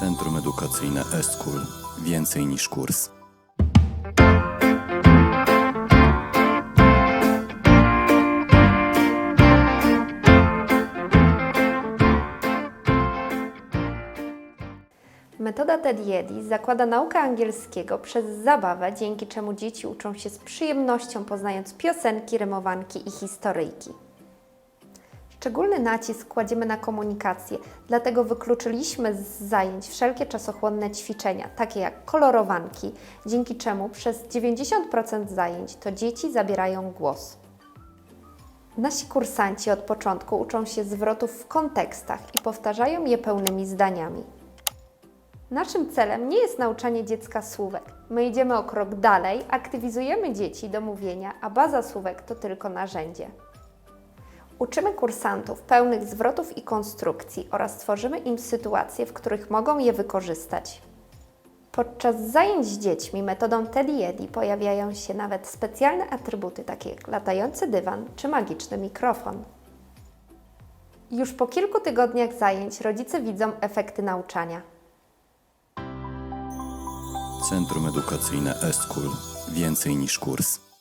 Centrum Edukacyjne Estkul. Więcej niż kurs. Metoda TED-Jedi zakłada naukę angielskiego przez zabawę, dzięki czemu dzieci uczą się z przyjemnością poznając piosenki, rymowanki i historyjki. Szczególny nacisk kładziemy na komunikację, dlatego wykluczyliśmy z zajęć wszelkie czasochłonne ćwiczenia, takie jak kolorowanki, dzięki czemu przez 90% zajęć to dzieci zabierają głos. Nasi kursanci od początku uczą się zwrotów w kontekstach i powtarzają je pełnymi zdaniami. Naszym celem nie jest nauczanie dziecka słówek. My idziemy o krok dalej, aktywizujemy dzieci do mówienia, a baza słówek to tylko narzędzie. Uczymy kursantów pełnych zwrotów i konstrukcji oraz tworzymy im sytuacje, w których mogą je wykorzystać. Podczas zajęć z dziećmi metodą TED-Jedi pojawiają się nawet specjalne atrybuty, takie jak latający dywan czy magiczny mikrofon. Już po kilku tygodniach zajęć rodzice widzą efekty nauczania. Centrum Edukacyjne Estkul. Więcej niż kurs.